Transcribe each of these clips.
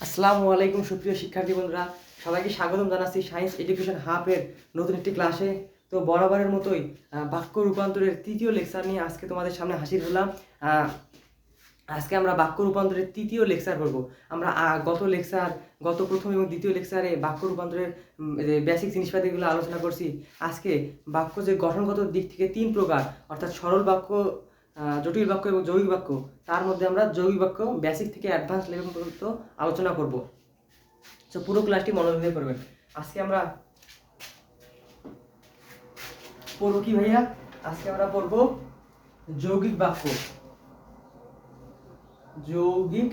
আসসালামু আলাইকুম সুপ্রিয় শিক্ষার্থী বন্ধুরা। সবাইকে স্বাগতম জানাচ্ছি সায়েন্স এডুকেশন হাফের নতুন একটি ক্লাসে তো বরাবরের মতোই বাক্য রূপান্তরের তৃতীয় লেকচার নিয়ে আজকে তোমাদের সামনে হাজির হলাম। আজকে আমরা বাক্য রূপান্তরের তৃতীয় লেকচার করব। আমরা গত লেকচার গত প্রথম এবং দ্বিতীয় লেকচারে বাক্য রূপান্তরের বেসিক জিনিসপাতিগুলো আলোচনা করছি। আজকে বাক্য যে গঠনগত দিক থেকে তিন প্রকার, অর্থাৎ সরল বাক্য জটিল বাক্য এবং যৌগিক বাক্য, তার মধ্যে আমরা যৌগিক বাক্য বেসিক থেকে অ্যাডভান্স লেভেল পর্যন্ত আলোচনা করব। তো পুরো ক্লাসটি মনোযোগ দিয়ে করবেন আজকে আমরা পড়ব কি ভাইয়া? আজকে আমরা পড়ব যৌগিক বাক্য। যৌগিক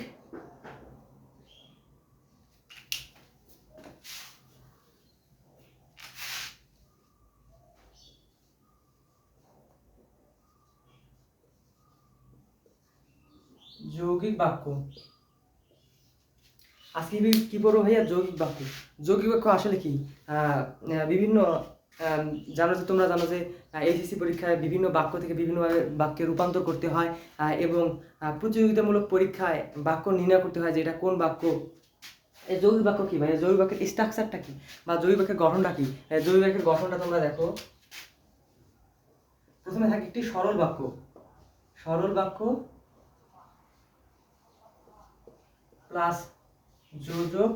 যৌগিক বাক্য। আজকে কি পড়ব ভাইয়া? যৌগিক বাক্য। যৌগিক বাক্য আসলে কি? বিভিন্ন জানো যে তোমরা জানো যে এইচএসসি পরীক্ষায় বিভিন্ন বাক্য থেকে বিভিন্নভাবে বাক্যে রূপান্তর করতে হয় এবং প্রতিযোগিতামূলক পরীক্ষায় বাক্য নির্ণয় করতে হয় যে এটা কোন বাক্য। এই যৌগিক বাক্য কি ভাই যৌগিক বাক্যের স্ট্রাকচারটা কি? বা যৌগিক বাক্যের গঠনটা কি? যৌগিক বাক্যের গঠনটা তোমরা দেখো। প্রথমে থাকে একটি সরল বাক্য। সরল বাক্য প্লাস যোজক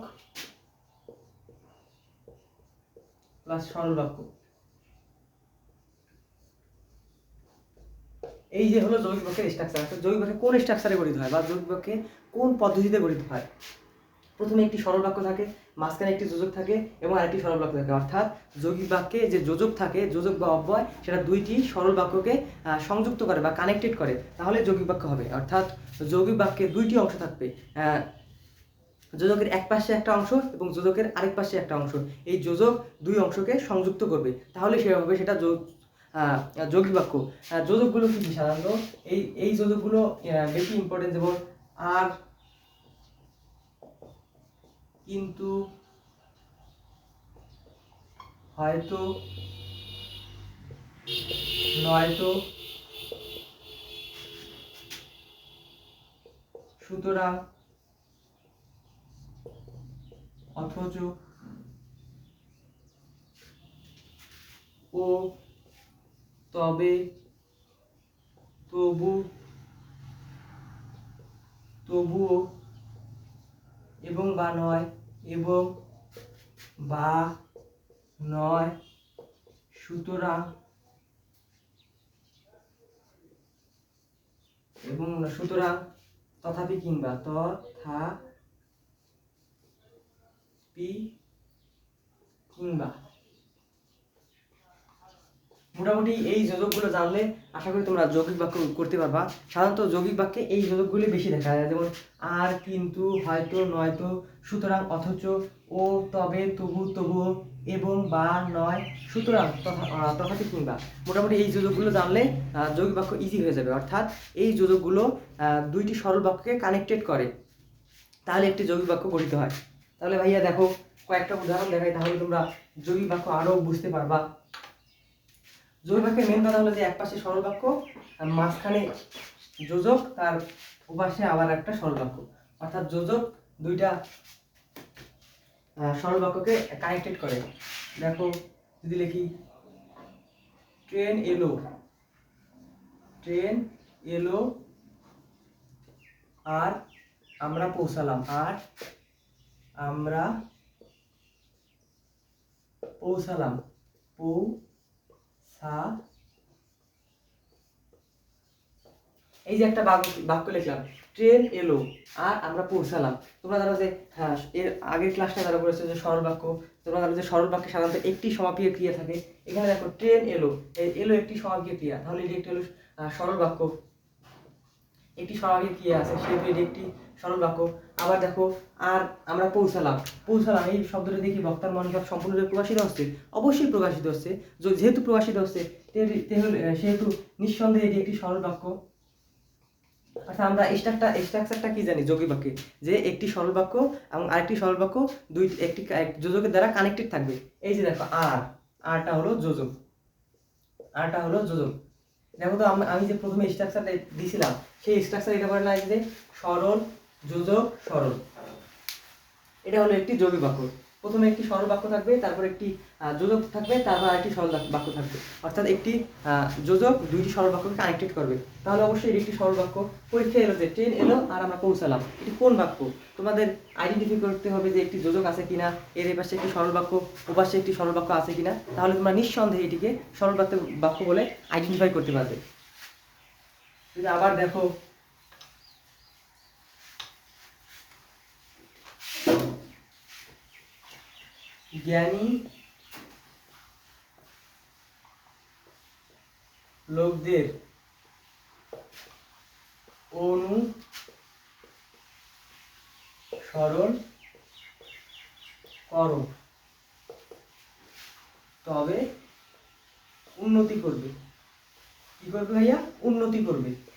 প্লাস সরল বাক্য এই যে হলো বাক্যের স্ট্রাকচার যৌগিক বাক্যে কোন স্ট্রাকচারে গঠিত হয় বা বাক্যে কোন পদ্ধতিতে গঠিত হয়? প্রথমে একটি সরল বাক্য থাকে, মাঝখানে একটি যোজক থাকে এবং আরেকটি সরল বাক্য থাকে। অর্থাৎ যৌগিক বাক্যে যে যোজক থাকে, যোজক বা অব্যয়, সেটা দুইটি সরল বাক্যকে সংযুক্ত করে বা কানেক্টেড করে। তাহলে যৌগিক বাক্য হবে। অর্থাৎ যৌগিক বাক্যে দুইটি অংশ থাকবে। যোজকের এক পাশে একটা অংশ এবং যোজকের আরেক পাশে একটা অংশ। এই যোজক দুই অংশকে সংযুক্ত করবে। তাহলে সে হবে, সেটা যোগ বাক্য যোজকগুলো কি সাধারণত? এই এই যোজকগুলো বেশি ইম্পর্টেন্ট যেমন আর কিন্তু হয়তো নয়তো সুতরাং অথচ ও তবে তবু তবুও এবং বা নয় এবং বা নয় সুতরাং এবং সুতরাং তথাপি কিংবা তথা পি কিংবা মোটামুটি এই যোজকগুলো জানলে আশা করি তোমরা যৌগিক বাক্য করতে পারবা। সাধারণত যৌগিক বাক্যে এই যোজকগুলি বেশি দেখা যায়, যেমন আর, কিন্তু, হয়তো, নয়তো, সুতরাং, অথচ, ও, তবে, তবু, তবুও, এবং, বা, নয়, সুতরাং তথাপি কিংবা। মোটামুটি এই যোজকগুলো জানলে যৌগিক বাক্য ইজি হয়ে যাবে। অর্থাৎ এই যোজকগুলো দুইটি সরল বাক্যকে কানেক্টেড করে। তাহলে একটি যৌগিক বাক্য গঠিত হয়। তাহলে ভাইয়া দেখো, কয়েকটা উদাহরণ দেখাই, তাহলে তোমরা যৌগিক বাক্য আরও বুঝতে পারবা। যৌগিক বাক্যের মেন কথা হলো যে এক পাশে সরল বাক্য, আর মাঝখানে যোজক তার উপাশে আবার একটা সরল বাক্য। অর্থাৎ যোজক দুইটা সরল বাক্যকে কানেক্টেড করে। দেখো, যদি লিখি, ট্রেন এলো ট্রেন এলো, আর আমরা পৌঁছালাম, আর আমরা পৌঁছালাম। পৌঁছা এই যে একটা বাক্য লিখলাম, ট্রেন এলো আর আমরা পৌঁছালাম। তোমরা জানো যে হ্যাঁ এর আগের ক্লাসটা যারা করেছে যে সরল বাক্য। তোমরা জানো যে সরল বাক্যে সাধারণত একটি সমাপিয় ক্রিয়া থাকে। এখানে দেখো, ট্রেন এলো। এলো একটি সমাপিয় ক্রিয়া। তাহলে এটি একটি হলো সরল বাক্য। একটি স্বাভাবিক ক্রিয়া আছে, সেহেতু এটি একটি সরল বাক্য। আবার দেখো, আর আমরা পৌঁছালাম। পৌঁছালাম, এই শব্দটা দেখি বক্তার মনোভাব সম্পূর্ণরূপে প্রকাশিত হচ্ছে? অবশ্যই প্রকাশিত হচ্ছে। যেহেতু প্রকাশিত হচ্ছে সেহেতু নিঃসন্দেহে এটি একটি সরল বাক্য। অর্থাৎ আমরা স্ট্রাকচার স্ট্রাকচারটা কি জানি? যৌগিক বাক্যে যে একটি সরল বাক্য এবং আরেকটি সরল বাক্য দুই একটি যোজকের দ্বারা কানেক্টেড থাকবে। এই যে দেখো, আর। আরটা হলো যোজক আরটা হলো যোজক দেখো তো, আমি যে প্রথমে স্ট্রাকচারটা দিয়েছিলাম সেই স্ট্রাকচার এটা বলে না যে সরল যোজক সরল। এটা হলো একটি যৌগিক বাক্য। প্রথমে একটি সরল বাক্য থাকবে, তারপর একটি যোজক থাকবে, তারপর একটি সরল বাক্য থাকবে। অর্থাৎ একটি যোজক দুইটি সরল বাক্যকে কানেক্টেড করবে। তাহলে অবশ্যই এটি একটি সরল বাক্য। পরীক্ষা এলো যে ট্রেন এলো আর আমরা পৌঁছালাম। এটি কোন বাক্য? তোমাদের আইডেন্টিফাই করতে হবে যে একটি যোজক আছে কিনা, এর এই পাশে একটি সরল বাক্য ও পাশে একটি সরল বাক্য আছে কিনা। তাহলে তোমরা নিঃসন্দেহে এটিকে সরল বাক্য বাক্য বলে আইডেন্টিফাই করতে পারবে। যদি আবার দেখো জ্ঞানী লোকদের অনু সরল করো। তবে উন্নতি করবে। কি করবে ভাইয়া? উন্নতি করবে।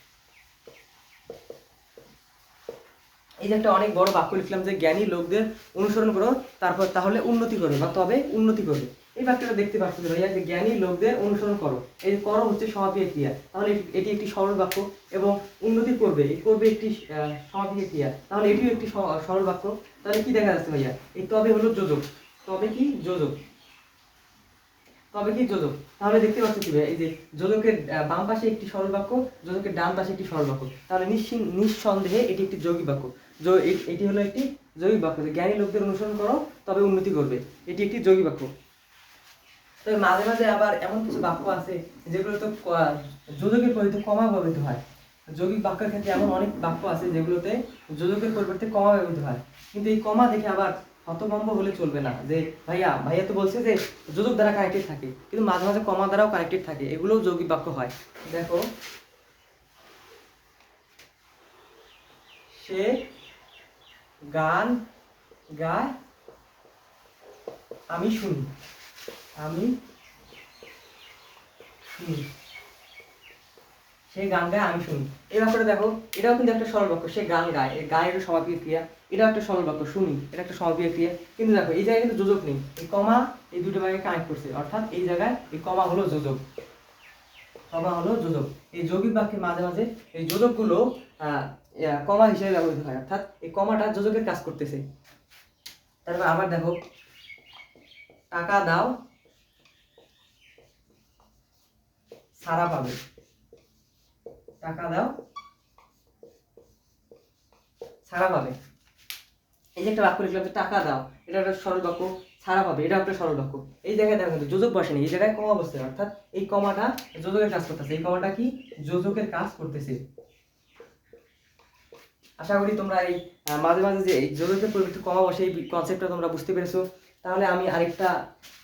এই যে একটা অনেক বড় বাক্য লিখলাম যে, জ্ঞানী লোকদের অনুসরণ করো, তারপর তাহলে উন্নতি করবে। বা তবে উন্নতি করবে। এই বাক্যটা দেখতে পাচ্ছি ভাইয়া যে, জ্ঞানী লোকদের অনুসরণ করো। এই করো হচ্ছে সমাপিক ক্রিয়া। তাহলে এটি- একটি সরল বাক্য এবং উন্নতি করবে। এই করবে একটি সমাপিক ক্রিয়া। তাহলে এটিও একটি সরল বাক্য। তাহলে কি দেখা যাচ্ছে ভাইয়া? এই তবে হলো যোজক। তবে কি? যোজক। তবে কি যোজক? তাহলে দেখতে পাচ্ছ কি এই যে যোজকের বাম পাশে একটি সরল বাক্য, যোজকের ডান পাশে একটি সরল বাক্য। তাহলে নিঃসন্দেহে এটি একটি যৌগিক বাক্য। এটি হলো একটি যৌগিক বাক্য। যে জ্ঞানী লোকদের অনুসরণ করো, তবে উন্নতি করবে এটি একটি যৌগিক বাক্য। তবে মাঝে মাঝে আবার এমন কিছু বাক্য আছে যেগুলো তো যোজকের পরিবর্তে কমা ব্যবহৃত হয়। যৌগিক বাক্যের ক্ষেত্রে এমন অনেক বাক্য আছে যেগুলোতে যোজকের পরিবর্তে কমা ব্যবহৃত হয়। কিন্তু এই কমা দেখে আবার হতভম্ব হলে চলবে না। যে ভাইয়া ভাইয়া তো বলছে যে যোজক দ্বারা কানেক্টেড থাকে, কিন্তু মাঝে মাঝে কমা দ্বারাও কানেক্টেড থাকে। এগুলোও যৌগিক বাক্য হয়। দেখো। সে গান গায়, আমি শুনি। আমি শুনি। সে গান গায়, আমি শুনি। এই ব্যাপারে দেখো, এটাও কিন্তু একটা সরল বাক্য সে গান গায়। গায়ের সমাপিক ক্রিয়া, এটাও একটা সরল বাক্য শুনি, এটা একটা সমাপিক ক্রিয়া। কিন্তু দেখো, এই জায়গায় কিন্তু যোজক নেই। এই কমা এই দুটো ভাগে কানেক্ট করছে। অর্থাৎ এই জায়গায় এই কমা হলো যোজক। কমা হলো যোজক। এই যৌগিক বাক্যের মাঝে মাঝে এই যোজকগুলো কমা হিসেবে ব্যবহৃত হয়। অর্থাৎ এই কমাটা যোজকের কাজ করতেছে। তারপর আবার দেখো, টাকা দাও, সারা পাবে। টাকা দাও। ছাড়া পাবে। এই যে একটা বাক্য লিখলাম টাকা দাও, এটা একটা সরল বাক্য, ছাড়া পাবে এটা একটা সরল বাক্য। এই জায়গায় দেখো কিন্তু যোজক বসেনি, এই জায়গায় কমা বসছে অর্থাৎ এই কমাটা যোজকের কাজ করতেছে, এই কমাটা কি? যোজকের কাজ করতেছে। আশা করি তোমরা এই মাঝে মাঝে যে এই যোজকের পরিবর্তে কমা বসে এই কনসেপ্টটা তোমরা বুঝতে পেরেছ। তাহলে আমি আরেকটা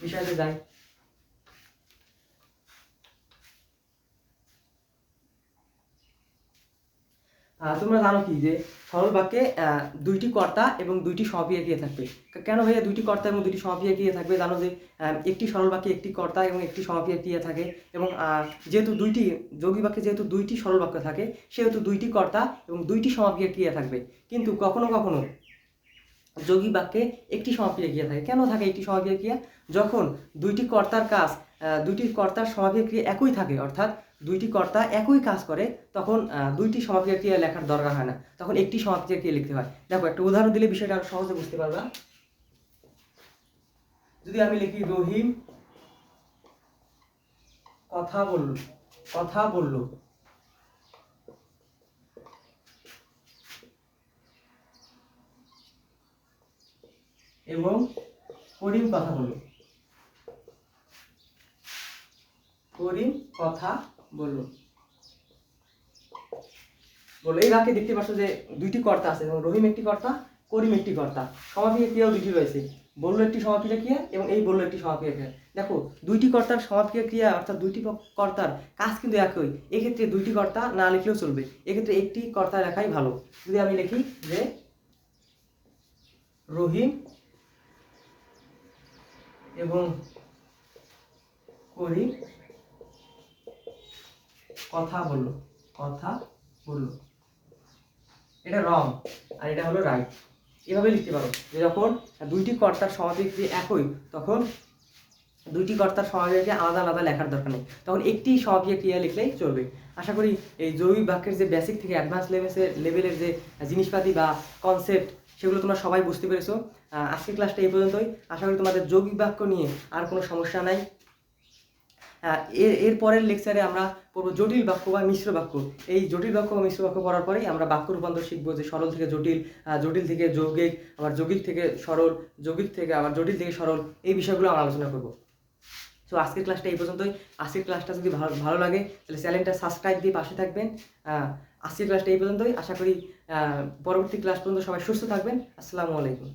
বিষয়তে যাই। তোমরা জানো কি যে সরল বাক্যে দুইটি কর্তা এবং দুইটি সমাপিকা ক্রিয়া থাকবে। কেন ভাইয়া দুইটি কর্তা এবং দুইটি সমাপিকা ক্রিয়া থাকবে? জানো যে একটি সরল বাক্যে একটি কর্তা এবং একটি সমাপিকা গিয়ে থাকে এবং যেহেতু দুইটি যোগী বাক্যে যেহেতু দুইটি সরল বাক্য থাকে, সেহেতু দুইটি কর্তা এবং দুইটি সমাপিকা ক্রিয়া থাকবে। কিন্তু কখনো কখনো যোগী বাক্যে একটি সমাপিকা ক্রিয়া থাকে। কেন থাকে একটি সমাপিকা ক্রিয়া যখন দুইটি কর্তার কাজ দুইটি কর্তার সমাপিকা ক্রিয়া একই থাকে, অর্থাৎ দুইটি কর্তা একই কাজ করে, তখন দুইটি সমাপিকা ক্রিয়া লেখার দরকার হয় না। তখন একটি সমাপিকা ক্রিয়া লিখতে হয়? দেখো, একটা উদাহরণ দিলে বিষয়টা আরও সহজে বুঝতে পারবা। যদি আমি লিখি, রহিম কথা বলল কথা বলল। এবং করিম কথা বলল করিম কথা বলল। বলল, এই বাক্যে দেখতে পাচ্ছ যে দুইটি কর্তা আছে এবং রহিম একটি কর্তা, করিম একটি কর্তা। সমাপিকা ক্রিয়াও দুইটি রয়েছে। বলল একটি সমাপিকা ক্রিয়া এবং এই বলল একটি সমাপিকা ক্রিয়া। দেখো, দুইটি কর্তার সমাপিকা ক্রিয়া অর্থাৎ দুইটি কর্তার কাজ কিন্তু একই। এক্ষেত্রে দুইটি কর্তা না লিখলেও চলবে। এক্ষেত্রে একটি কর্তা লেখাই ভালো। যদি আমি লিখি যে রহিম এবং করিম কথা বলল কথা বলল। এটা রং আর এটা হলো রাইট এভাবে লিখতে পারো যে যখন দুইটি কর্তার সমাপিক যে একই, তখন দুইটি কর্তার সমাপিকে আলাদা আলাদা লেখার দরকার নেই। তখন একটি সমাপিক ক্রিয়া লিখলেই চলবে। আশা করি এই জৈবিক বাক্যের যে বেসিক থেকে অ্যাডভান্স লেভেলের লেভেলের যে জিনিসপাতি বা কনসেপ্ট সেগুলো তোমরা সবাই বুঝতে পেরেছ। আজকের ক্লাসটা এই পর্যন্তই। আশা করি তোমাদের যৌগিক বাক্য নিয়ে আর কোনো সমস্যা নাই। এর এর পরের লেকচারে আমরা পড়ব জটিল বাক্য বা মিশ্র বাক্য। এই জটিল বাক্য বা মিশ্র বাক্য পড়ার পরেই আমরা বাক্য রূপান্তর শিখব যে সরল থেকে জটিল জটিল থেকে যৌগিক, আবার যৌগিক থেকে সরল, যৌগিক থেকে আবার জটিল থেকে সরল, এই বিষয়গুলো আমরা আলোচনা করব। তো আজকের ক্লাসটা এই পর্যন্তই। আজকের ক্লাসটা যদি ভালো ভালো লাগে, তাহলে চ্যানেলটা সাবস্ক্রাইব দিয়ে পাশে থাকবেন। আজকের ক্লাসটা এই পর্যন্তই। আশা করি পরবর্তী ক্লাস পর্যন্ত সবাই সুস্থ থাকবেন। আসসালামু আলাইকুম।